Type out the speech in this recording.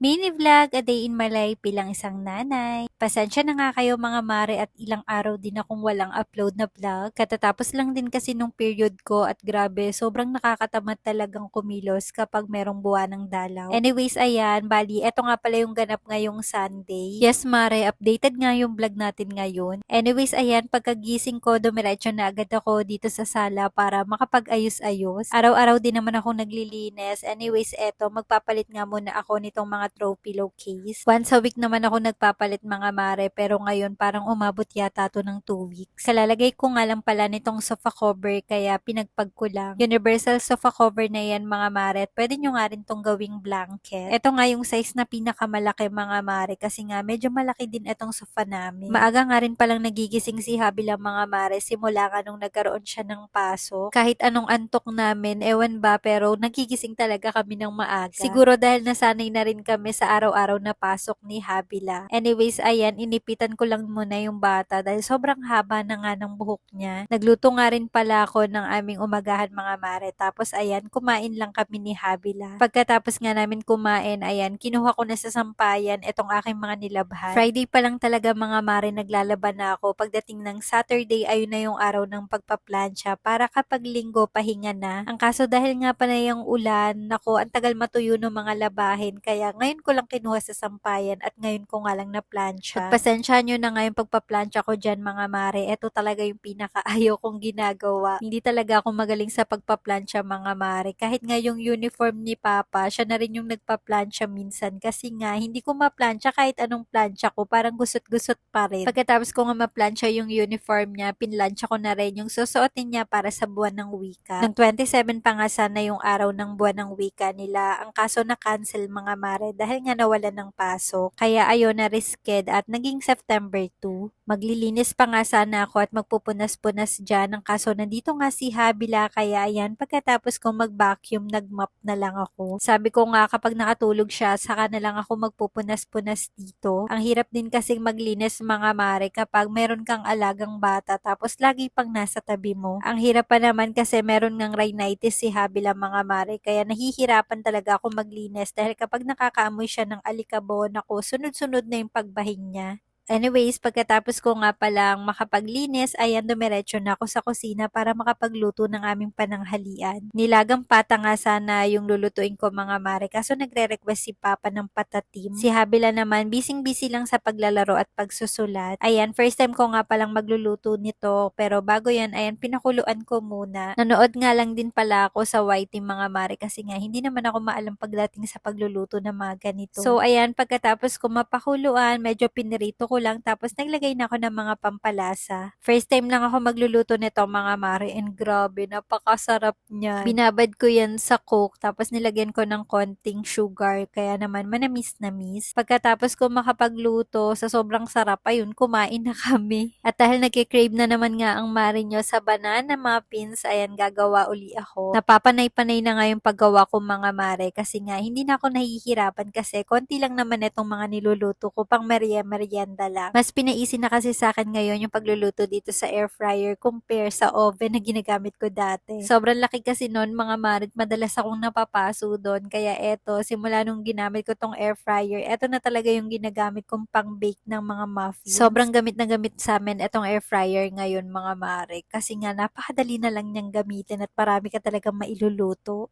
Mini vlog, a day in my life bilang isang nanay. Pasensya na nga kayo mga mare at ilang araw din akong walang upload na vlog. Katatapos lang din kasi nung period ko at grabe, sobrang nakakatamad talagang kumilos kapag merong buwan ng dalaw. Anyways, ayan, bali, eto nga pala yung ganap ngayong Sunday. Yes mare, updated nga yung vlog natin ngayon. Anyways, ayan, pagkagising ko, dumiretso na agad ako dito sa sala para makapag-ayos-ayos. Araw-araw din naman ako naglilinis. Anyways, eto, magpapalit nga muna ako nitong mga throw pillowcase. Once a week naman ako nagpapalit mga mare pero ngayon parang umabot yata to ng 2 weeks. Kalalagay ko nga lang pala nitong sofa cover kaya pinagpag ko lang. Universal sofa cover na yan mga mare at pwede nyo nga rin tong gawing blanket. Ito nga yung size na pinakamalaki mga mare kasi nga medyo malaki din itong sofa namin. Maaga nga rin palang nagigising si Habi lang mga mare simula nga nung nagkaroon siya ng paso. Kahit anong antok namin, ewan ba pero nagigising talaga kami ng maaga. Siguro dahil nasanay na rin kami sa araw-araw na pasok ni Habila. Anyways, ayan, inipitan ko lang muna yung bata dahil sobrang haba na nga ng buhok niya. Nagluto nga rin pala ako ng aming umagahan mga mare. Tapos ayan, kumain lang kami ni Habila. Pagkatapos nga namin kumain, ayan, kinuha ko na sa sampayan itong aking mga nilabhan. Friday pa lang talaga mga mare naglalaban na ako. Pagdating ng Saturday, ayun na yung araw ng pagpaplansya para kapag linggo pahinga na. Ang kaso dahil nga pa na yung ulan, nako, ang tagal matuyo ng mga labahin. Kaya ngayon ko lang kinuha sa sampayan at ngayon ko nga lang na plancha. Pasensya nyo na ngayon pagpaplansya ko dyan mga mare. Ito talaga yung pinakaayaw kong ginagawa. Hindi talaga ako magaling sa pagpaplansya mga mare. Kahit nga yung uniform ni Papa, siya na rin yung nagpaplansya minsan. Kasi nga, hindi ko maplansya kahit anong plansya ko. Parang gusot-gusot pa rin. Pagkatapos ko nga maplansya yung uniform niya, pinlansya ko na rin yung susuotin niya para sa buwan ng wika. Nung 27 pa nga sana yung araw ng buwan ng wika nila. Ang kaso na cancel mga mare dahil nga nawalan ng pasok. Kaya ayun na risked at naging September 2. Maglilinis pa nga sana ako at magpupunas-punas dyan. Ang kaso nandito nga si Habila kaya ayan pagkatapos kong mag-vacuum nag-mop na lang ako. Sabi ko nga kapag nakatulog siya saka na lang ako magpupunas-punas dito. Ang hirap din kasing maglinis mga mare kapag meron kang alagang bata tapos lagi pang nasa tabi mo. Ang hirap pa naman kasi meron ngang rhinitis si Habila mga mare kaya nahihirapan talaga ako maglinis dahil kapag nakakaamoy siya ng alikabon ako sunod-sunod na yung pagbahing niya. Anyways, pagkatapos ko nga palang makapaglinis, ayan dumiretso na ako sa kusina para makapagluto ng aming pananghalian. Nilagang pata nga sana yung lulutuin ko mga mare, kaso nagre-request si Papa ng patatim. Si Habila naman, bising-busy lang sa paglalaro at pagsusulat. Ayan, first time ko nga palang magluluto nito, pero bago yan, ayan, pinakuluan ko muna. Nanood nga lang din pala ako sa YT mga mare, kasi nga hindi naman ako maalam pagdating sa pagluluto ng mga ganito. So, ayan, pagkatapos ko mapakuluan, medyo pinirito ko lang tapos naglagay na ako ng mga pampalasa. First time lang ako magluluto nito mga mare and grabe, napakasarap niya. Binabad ko yan sa coke tapos nilagyan ko ng konting sugar kaya naman manamis na miss. Pagkatapos ko makapagluto sa sobrang sarap, ayun, kumain na kami. At dahil nagkikrave na naman nga ang mare nyo sa banana muffins, ayan, gagawa uli ako. Napapanay-panay na nga yung paggawa ko mga mare kasi nga hindi na ako nahihirapan kasi konti lang naman itong mga niluluto ko pang merienda lang. Mas pinaisin na kasi sa akin ngayon yung pagluluto dito sa air fryer compare sa oven na ginagamit ko dati. Sobrang laki kasi noon mga marit, madalas akong napapaso doon. Kaya eto, simula nung ginamit ko tong air fryer, eto na talaga yung ginagamit kong pang bake ng mga muffins. Sobrang gamit na gamit sa amin etong air fryer ngayon mga mare. Kasi nga napakadali na lang niyang gamitin at marami ka talagang mailuluto.